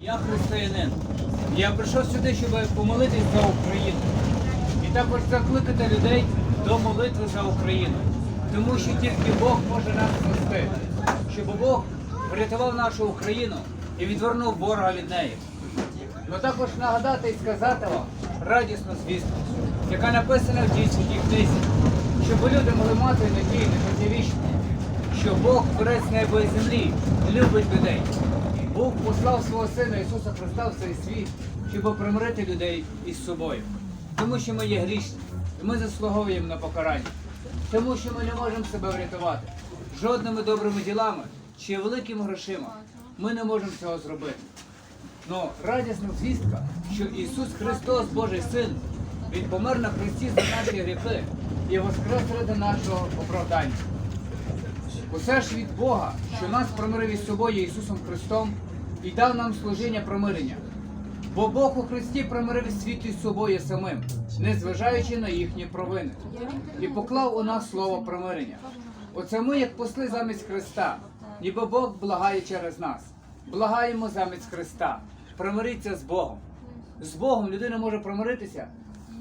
Я християнин. Я прийшов сюди, щоб помолитись за Україну. І також закликати людей до молитви за Україну. Тому що тільки Бог може нас спасти. Щоб Бог врятував нашу Україну і відвернув ворога від неї. Ну також нагадати і сказати вам радісну звістку, яка написана в дійсній книзі, щоб люди могли мати надію на життя вічне, що Бог, творець неба і землі, любить людей. Бог послав свого Сина Ісуса Христа в цей світ, щоб примирити людей із собою. Тому що ми є грішні, і ми заслуговуємо на покарання. Тому що ми не можемо себе врятувати жодними добрими ділами чи великими грошима. Ми не можемо цього зробити. Ну, радісна звістка, що Ісус Христос, Божий Син, Він помер на Христі за наші гріхи і воскрес ради нашого оправдання. Усе ж від Бога, що нас примирив із собою Ісусом Христом і дав нам служіння примирення. Бо Бог у Христі примирив світ із собою самим, незважаючи на їхні провини, і поклав у нас слово примирення. Оце ми, як посли замість Христа, ніби Бог благає через нас. Благаємо замість Христа. Примиріться з Богом. З Богом людина може примиритися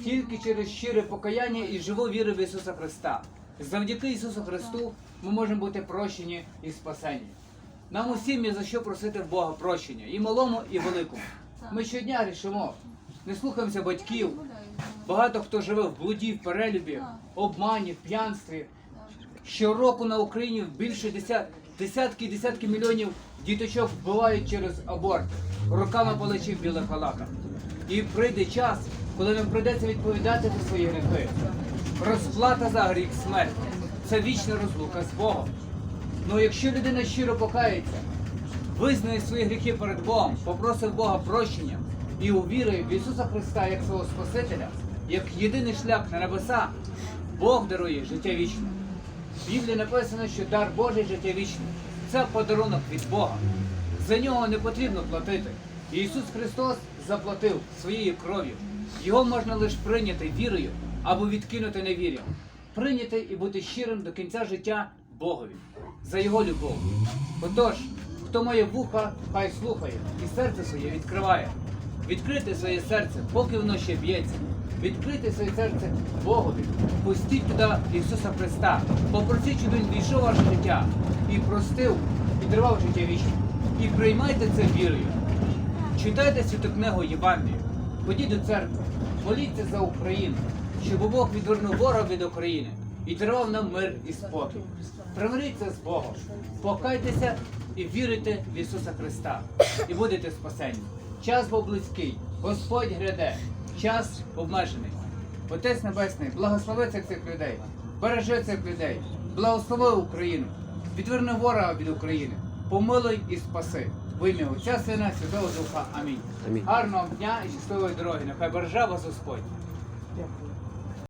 тільки через щире покаяння і живу віру в Ісуса Христа. Завдяки Ісусу Христу ми можемо бути прощені і спасені. Нам усім є за що просити в Бога прощення, і малому, і великому. Ми щодня грішимо, не слухаємося батьків. Багато хто живе в блуді, в перелюбі, обмані, в п'янстві. Щороку на Україні більше деся- десятки і десятки мільйонів діточок вбивають через аборт, руками палачів в білих халатах. І прийде час, коли нам прийдеться відповідати за свої гріхи. Розплата за гріх смерть це вічна розлука з Богом. Ну якщо людина щиро покається, визнає свої гріхи перед Богом, попросив Бога прощення і увірує в Ісуса Христа як свого Спасителя, як єдиний шлях на небеса, Бог дарує життя вічне. В Біблії написано, що дар Божий життя вічне це подарунок від Бога. За нього не потрібно платити. Ісус Христос заплатив своєю кров'ю. Його можна лише прийняти вірою або відкинути невір'ям. Прийняти і бути щирим до кінця життя Богові за його любов. Отож, хто має вуха, хай слухає і серце своє відкриває. Відкрити своє серце, поки воно ще б'ється. Відкрити своє серце Богові. Пустіть туди Ісуса Христа. Попросіть, щоб Він війшов ваше життя і простив, і тривав життя вічне. І приймайте це вірою. Читайте святу книгу Євангелію, ходіть до церкви, моліться за Україну, щоб Бог відвернув ворога від України і дарував нам мир і спокій. Примиріться з Богом, покайтеся і вірите в Ісуса Христа, і будете спасені. Час був близький, Господь гряде, час обмежений. Отець Небесний, благослови цих цих людей, бережи цих людей, благослови Україну, відверни ворога від України, помилуй і спаси. В ім'я Отця Сина, Святого Духа. Амінь. Амінь. Гарного дня і щасливої дороги. Нехай береже вас Господь. Дякую.